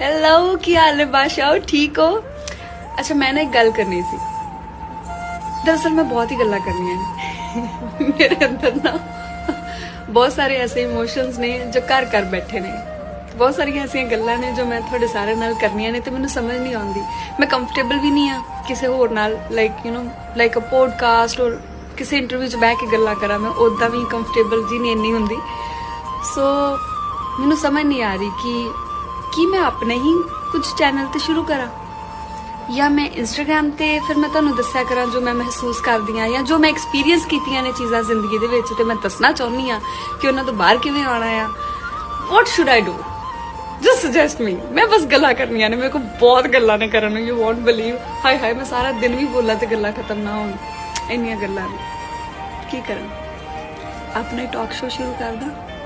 Hello ਕੀ ਹਾਲ ਹੈ ਬਾਸ਼ਾਓ ਠੀਕ ਹੋ? ਅੱਛਾ, ਮੈਂ ਨਾ ਇੱਕ ਗੱਲ ਕਰਨੀ ਸੀ। ਦਰਅਸਲ ਮੈਂ ਬਹੁਤ ਹੀ ਗੱਲਾਂ ਕਰਨੀਆਂ ਨੇ। ਮੇਰੇ ਅੰਦਰ ਨਾ ਬਹੁਤ ਸਾਰੇ ਐਸੇ ਇਮੋਸ਼ਨਸ ਨੇ ਜੋ ਘਰ ਘਰ ਬੈਠੇ ਨੇ। ਬਹੁਤ ਸਾਰੀਆਂ ਐਸੀਆਂ ਗੱਲਾਂ ਨੇ ਜੋ ਮੈਂ ਤੁਹਾਡੇ ਸਾਰਿਆਂ ਨਾਲ ਕਰਨੀਆਂ ਨੇ ਤੇ ਮੈਨੂੰ ਸਮਝ ਨਹੀਂ ਆਉਂਦੀ। ਮੈਂ ਕੰਫਰਟੇਬਲ ਵੀ ਨਹੀਂ ਆ ਕਿਸੇ ਹੋਰ ਨਾਲ like you know like a podcast ਔਰ ਕਿਸੇ ਇੰਟਰਵਿਊ 'ਚ ਬਹਿ ਕੇ ਗੱਲਾਂ ਕਰਾਂ ਮੈਂ ਉਦਾਂ ਵੀ ਕੰਫਰਟੇਬਲ ਜੀ ਨਹੀਂ, ਇੰਨੀ ਹੁੰਦੀ। ਸੋ ਮੈਨੂੰ ਸਮਝ ਨਹੀਂ ਆ ਰਹੀ ਕਿ ਕੀ ਮੈਂ ਆਪਣੇ ਹੀ ਕੁਝ ਚੈਨਲ ਤੇ ਸ਼ੁਰੂ ਕਰਾਂ ਜਾਂ ਮੈਂ ਇੰਸਟਾਗ੍ਰam ਤੇ ਫਿਰ ਮੈਂ ਤੁਹਾਨੂੰ ਦੱਸਿਆ ਕਰਾਂ ਜੋ ਮੈਂ ਮਹਿਸੂਸ ਕਰਦੀ ਆ ਜਾਂ ਜੋ ਮੈਂ ਐਕਸਪੀਰੀਅੰਸ ਕੀਤੀਆਂ ਨੇ ਚੀਜ਼ਾਂ ਜ਼ਿੰਦਗੀ ਦੇ ਵਿੱਚ ਤੇ ਮੈਂ ਦੱਸਣਾ ਚਾਹੁੰਦੀ ਆ ਕਿ ਉਹਨਾਂ ਤੋਂ ਬਾਹਰ ਕਿਵੇਂ ਆਉਣਾ ਆ what should I do just suggest me ਮੈਂ ਬਸ ਗੱਲਾਂ ਕਰਨੀਆਂ ਨੇ ਮੇਰੇ ਕੋਲ ਬਹੁਤ ਗੱਲਾਂ ਨੇ ਕਰਨ ਨੂੰ ਯੂ ਵੋਂਟ ਬਲੀਵ ਹਾਏ ਹਾਏ ਮੈਂ ਸਾਰਾ ਦਿਨ ਵੀ ਬੋਲਾਂ ਤੇ ਗੱਲਾਂ ਖਤਮ ਨਾ ਹੋਣ ਇੰਨੀਆਂ ਗੱਲਾਂ ਨੇ ਕੀ ਕਰਾਂ ਆਪਣਾ ਟਾਕ ਸ਼ੋ ਸ਼ੁਰੂ ਕਰਦਾ